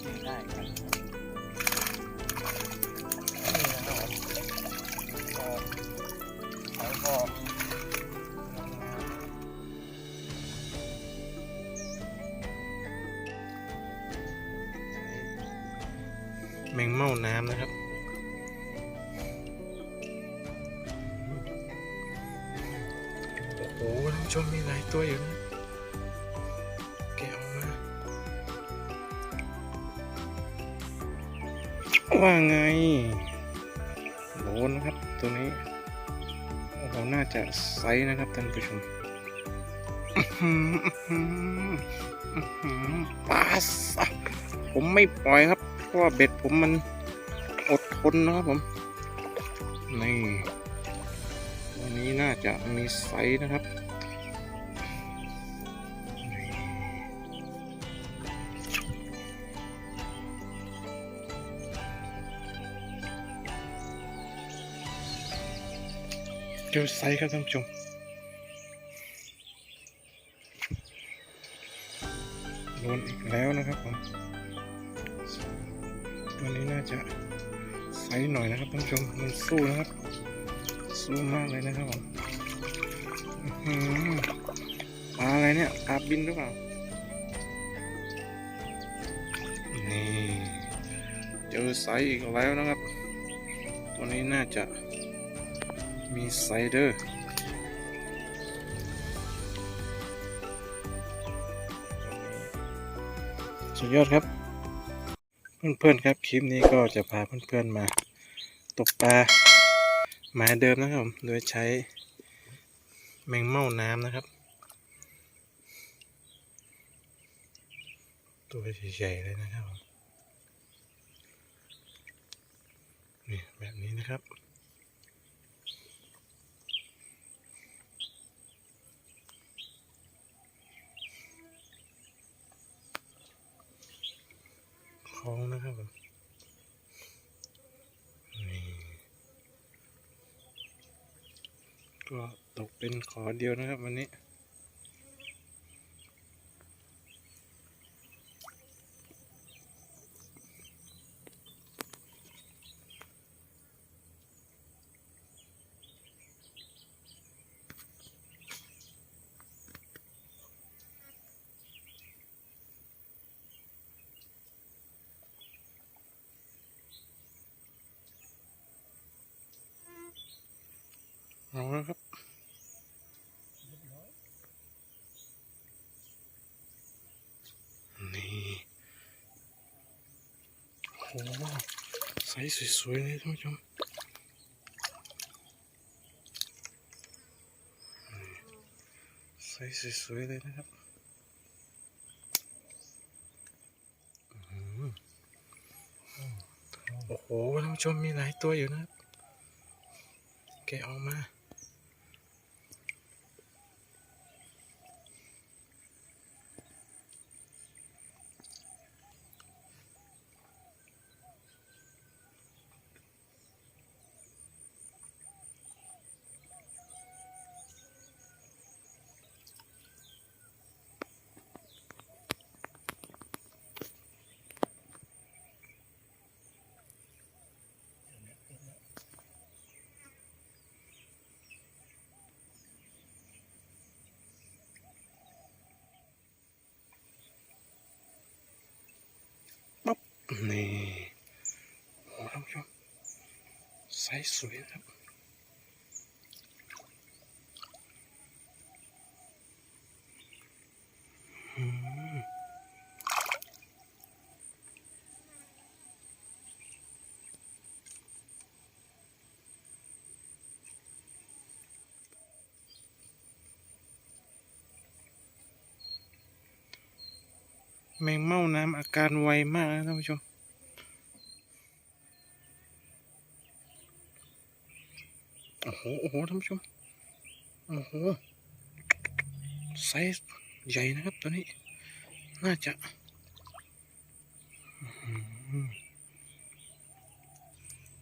ซื้อได้กันนี่นะครับผมก็แล้วก็แมงเม่าน้ำนะครับโอ้โหท่านผู้ชมมีหลายตัวอยู่นะ ว่าไงโดนนะครับตัวนี้โอ้โหน่าจะไซส์นะครับท่านผู้ชมปาสผมไม่ปล่อยครับ เพราะเบ็ดผมมันอดทนนะครับผม นี่วันนี้น่าจะมีไซส์นะครับ เจอไซส์ครับท่านผู้ชมโดนอีกแล้วนะครับผมตัวนี้น่าจะไซส์หน่อยนะครับท่านผู้ชมมันสู้นะครับ สู้มากเลยนะครับผมอื้อหือปลาอะไรเนี่ยปลาบินหรือเปล่านี่เจอไซส์อีกแล้วนะครับ ตัวนี้น่าจะ มีไซเดอร์สุดยอดครับ เพื่อนๆครับ คลิปนี้ก็จะพาเพื่อนๆมาตกปลาหมายเดิมนะครับ โดยใช้แมงเม่าน้ำนะครับ ตัวใหญ่ๆเลยนะครับนี่แบบนี้นะครับ คล้องนะครับผมนี่ ก็ตกเป็นขอเดียวนะครับวันนี้ เอาแล้วครับนี่โหไซส์สวยๆเลยท่านผู้ชมไซส์สวยๆเลยนะครับโอ้โหท่านผู้ชมมีหลายตัวอยู่นะครับแกะออกมา นี่โอ้ท่านผู้ชมไซส์สวยนะครับแมงเม่าน้ำอาการไวมากนะท่านผู้ชม โอ้โหโอ้โหท่านผู้ชมโอ้โหไซส์ใหญ่นะครับตัวนี้ น่าจะ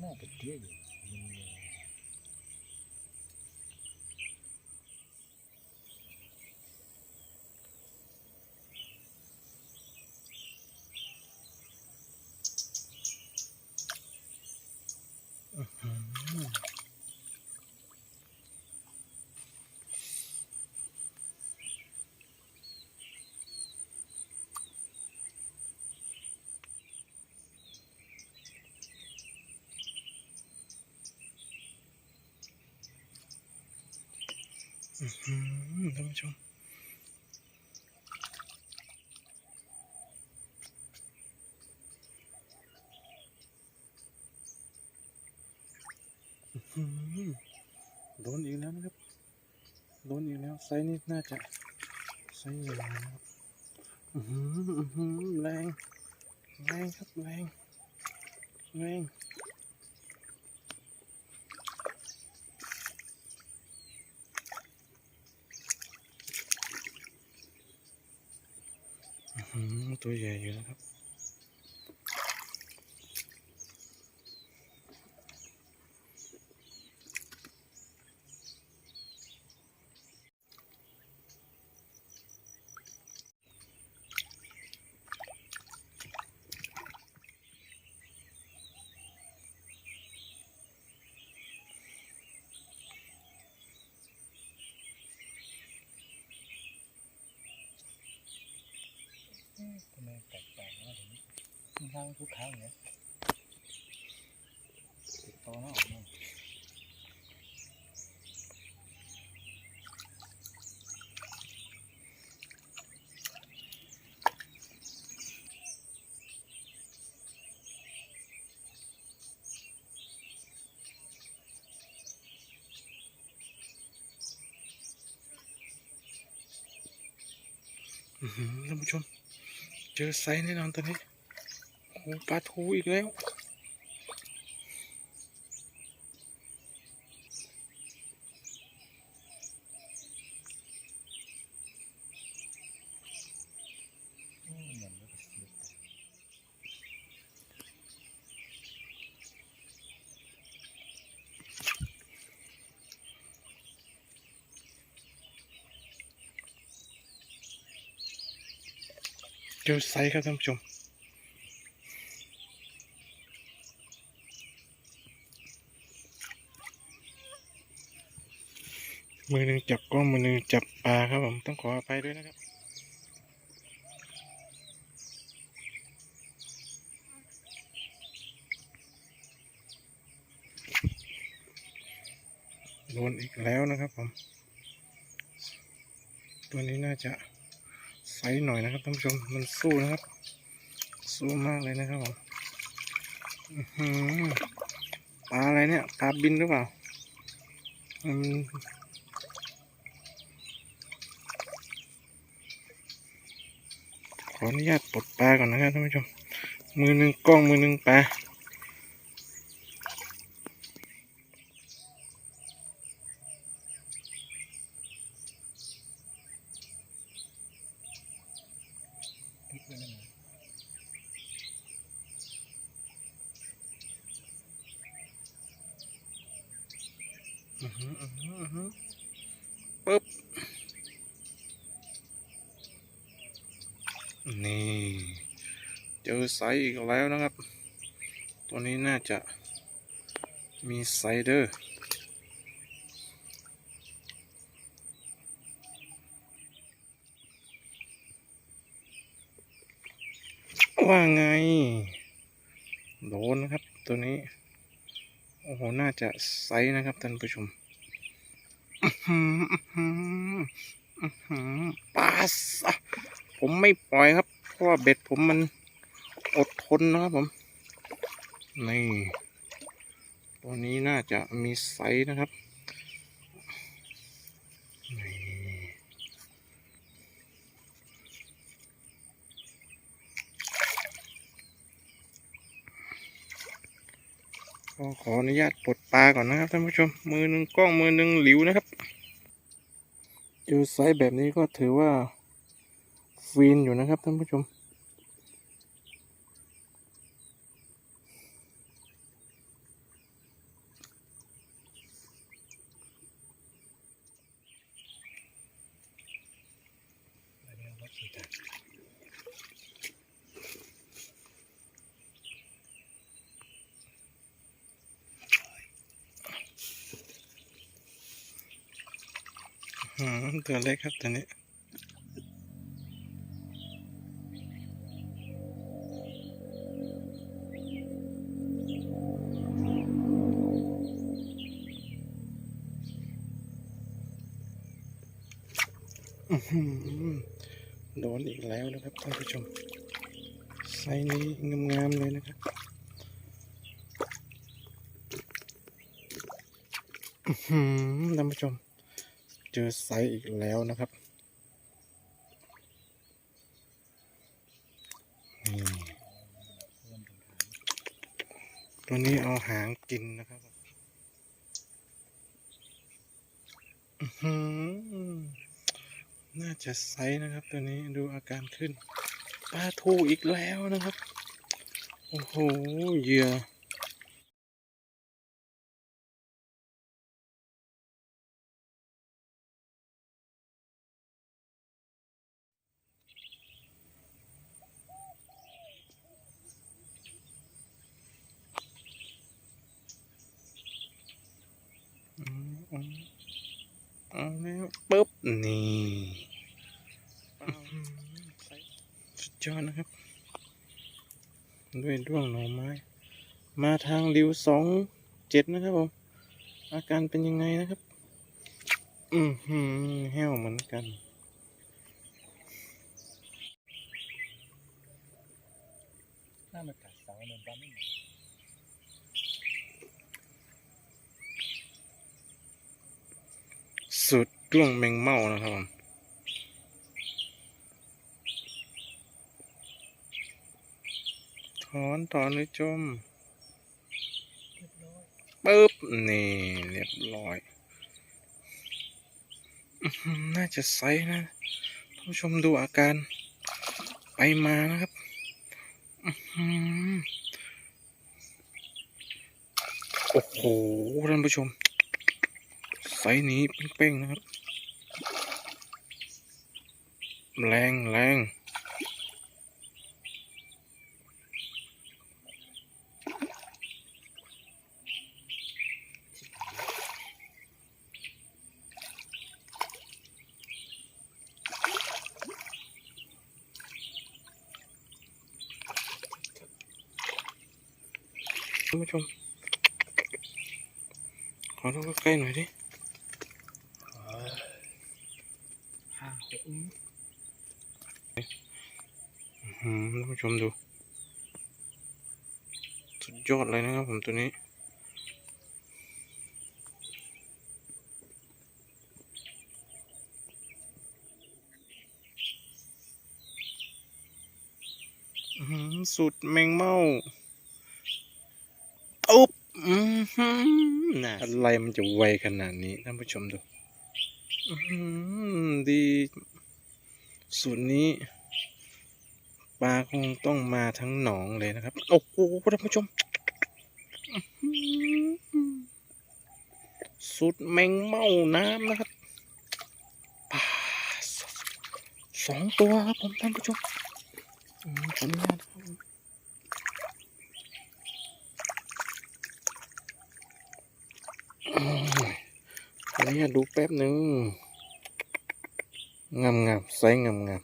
น่าจะเยอะอยู่ ท่านผู้ชมโดนอีกแล้วนะครับ โดนอีกแล้ว ไซส์นี้น่าจะไซส์ใหญ่นะครับแรง แรงครับ แรง แรง อื้อหือตัวใหญ่อยู่นะครับ ทำไมแปลกๆวะถึงมัน ทางทุกครั้งเนี่ยติดต่อน้าออกมาอื้อหือท่านผู้ชม เจอไซส์แน่นอนตัวนี้ ปลาทูอีกแล้วเหมือนมันก็เสียบเจอไซส์ครับท่านผู้ชม มือหนึ่งจับกล้องมือหนึ่งจับปลาครับผมต้องขออภัยด้วยนะครับโดนอีกแล้วนะครับผม ตัวนี้น่าจะไซส์หน่อยนะครับท่านผู้ชมมันสู้นะครับ สู้มากเลยนะครับผมปลาอะไรเนี่ยปลาบินหรือเปล่าอืม ขออนุญาตปลดปลาก่อนนะครับท่านผู้ชม มือหนึ่งกล้องมือหนึ่งปลา ติดไว้นั่นนะ อือหืออือหืออือหือปึ๊บ นี่ เจอไซส์อีกแล้วนะครับ ตัวนี้น่าจะมีไซเดอร์ว่าไง โดนนะครับตัวนี้ โอ้โห น่าจะไซส์นะครับท่านผู้ชมปลาสผมไม่ปล่อยครับ เพราะว่าเบ็ดผมมัน อดทนนะครับผม นี่ ตัวนี้น่าจะมีไซส์นะครับนี่ก็ขออนุญาตปลดปลาก่อนนะครับท่านผู้ชม มือหนึ่งกล้องมือหนึ่งหลิวนะครับ เจอไซส์แบบนี้ก็ถือว่า ฟินอยู่นะครับท่านผู้ชม อันนี้วัดสุดท้าย อืม ตัวเล็กครับตัวนี้ออื้อหือ โดนอีกแล้วนะครับท่านผู้ชมไซส์นี้งามๆเลยนะครับอื้อหือท่านผู้ชม เจอไซส์อีกแล้วนะครับนี่ตัวนี้เอาหางกินนะครับอื้อหือ น่าจะไซส์นะครับ ตัวนี้ดูอาการขึ้นปลาทูอีกแล้วนะครับ โอ้โหเหยื่อเอาแล้วปุ๊บนี่ สุดยอดนะครับ ด้วยด้วงหน่อไม้ มาทางริวสองเจ็ดนะครับผม อาการเป็นยังไงนะครับ อืมหืมแห้วเหมือนกัน น่ามากัดสาในบ้านนี่สุดด้วงแมงเม่านะครับผม อนถอนหรือจมปึ๊บนี่เรียบร้อย น่าจะไซส์นะท่านผู้ชมดูอาการไปมานะครับโอ้โหท่านผู้ชม ไซส์นี้เป้งๆนะครับ แรงแรง ผู้ชม ขอดูใกล้ๆหน่อยดิห้าหกนิ้วอืมท่านผู้ชมดู สุดยอดเลยนะครับผมตัวนี้อื้อหือสุดแมงเม่า อุ๊บอะไรมันจะไวขนาดนี้ท่านผู้ชมดูดีสูตรนี้ปลาคงต้องมาทั้งหนองเลยนะครับ โอ้โหท่านผู้ชม สุดแมงเม่าน้ำนะครับปลาสองตัวครับผมท่านผู้ชมอืมขออนุญานะครับ อืมขออนุญาตดูแป๊บหนึ่งงามงามไซส์งามงาม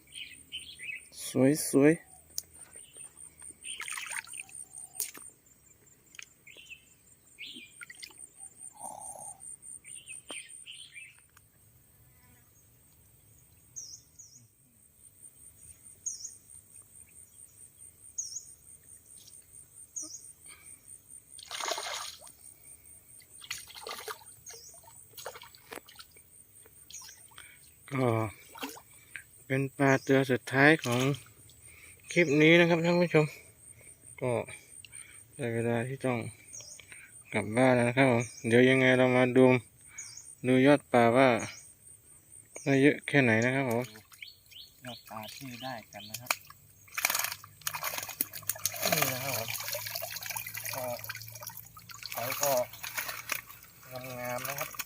สวยสวย ก็ เป็นปลาตัวสุดท้ายของคลิปนี้นะครับท่านผู้ชม ก็ได้เวลาที่ต้องกลับบ้านแล้วนะครับผมเดี๋ยวยังไงเรามาดูดูยอดปลาว่าได้เยอะแค่ไหนนะครับผมยอดปลาที่ได้กันนะครับนี่นะครับผมก็ไซส์ก็งามๆนะครับ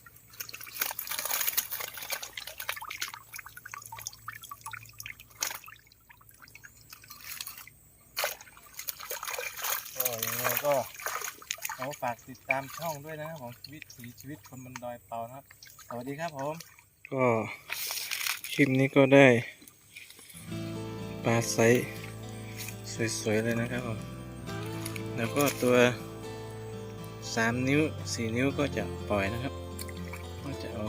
ก็ยังไง ก็ขอฝากติดตามช่องด้วยนะครับผมวิถีชีวิตคนบนดอยเปานะครับ สวัสดีครับผม ก็คลิปนี้ก็ได้ปลาไซส์สวยๆเลยนะครับผม แล้วก็ตัวสามนิ้วสี่นิ้วก็จะปล่อยนะครับ ก็จะเอา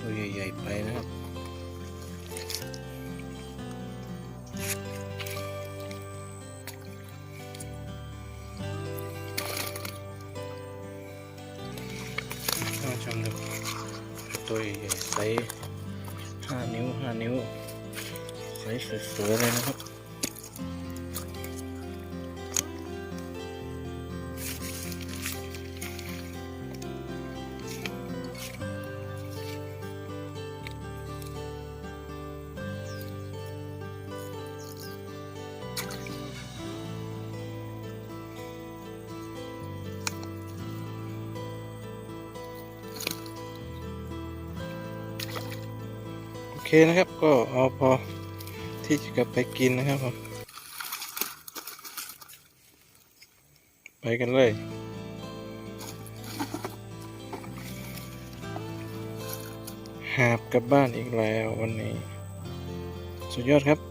ตัวใหญ่ๆไปนะครับ ตัวใหญ่ๆไซส์ห้านิ้วห้านิ้วไซส์สวยๆเลยนะครับ เคนะครับ ก็เอาพอที่จะกลับไปกินนะครับผมไปกันเลยหาบกลับบ้านอีกแล้ววันนี้ สุดยอดครับ